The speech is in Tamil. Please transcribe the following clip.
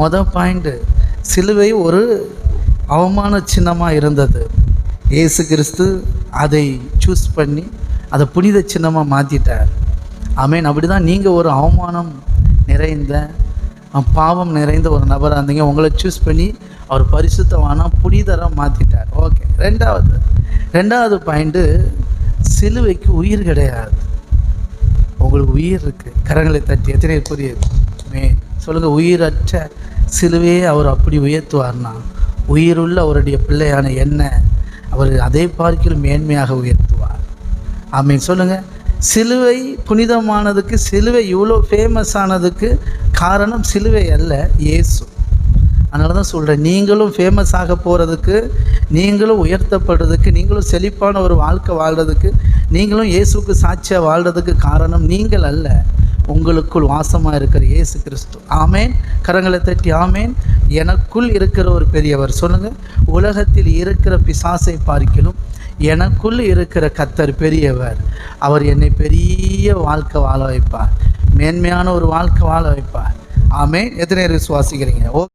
மொதல் பாயிண்ட்டு சிலுவை ஒரு அவமான சின்னமாக இருந்தது. இயேசு கிறிஸ்து அதை சூஸ் பண்ணி அதை புனித சின்னமாக மாற்றிட்டார் ஆமேன் அப்படி தான் நீங்கள் ஒரு அவமானம் நிறைந்த பாவம் நிறைந்த ஒரு நபராக இருந்தீங்க. உங்களை சூஸ் பண்ணி அவர் பரிசுத்தமான புனிதராக மாற்றிட்டார் ஓகே ரெண்டாவது ரெண்டாவது பாயிண்ட்டு சிலுவைக்கு உயிர் கிடையாது. உங்களுக்கு உயிர் இருக்குது கரங்களை தட்டி எத்தனை புரியுது? மே சொல்லுங்கள் உயிரற்ற சிலுவையே அவர் அப்படி உயர்த்துவார்னா? உயிருள்ள அவருடைய பிள்ளையான என்ன அவர் அதை பார்க்கிலும் மேன்மையாக உயர்த்துவார்? ஆமீன். சொல்லுங்கள் சிலுவை புனிதமானதுக்கு சிலுவை இவ்வளோ ஃபேமஸ் ஆனதுக்கு காரணம் சிலுவை அல்ல இயேசு. அதனால தான் சொல்கிறேன் நீங்களும் ஃபேமஸ் ஆக போகிறதுக்கு நீங்களும் உயர்த்தப்படுறதுக்கு நீங்களும் செழிப்பான ஒரு வாழ்க்கை வாழ்கிறதுக்கு நீங்களும் இயேசுக்கு சாட்சியாக வாழ்கிறதுக்கு காரணம் நீங்கள் அல்ல. உங்களுக்குள் வாசமாக இருக்கிற இயேசு கிறிஸ்து. ஆமேன். கரங்களை தட்டி ஆமேன். எனக்குள் இருக்கிற ஒரு பெரியவர். சொல்லுங்கள் உலகத்தில் இருக்கிற பிசாசை பார்க்கிலும் எனக்குள் இருக்கிற கத்தர் பெரியவர். அவர் என்னை பெரிய வாழ்க்கை வாழ வைப்பார். மேன்மையான ஒரு வாழ்க்கை வாழ வைப்பார். ஆமேன். எத்தனை பேர் விசுவாசிக்கிறீங்க? ஓ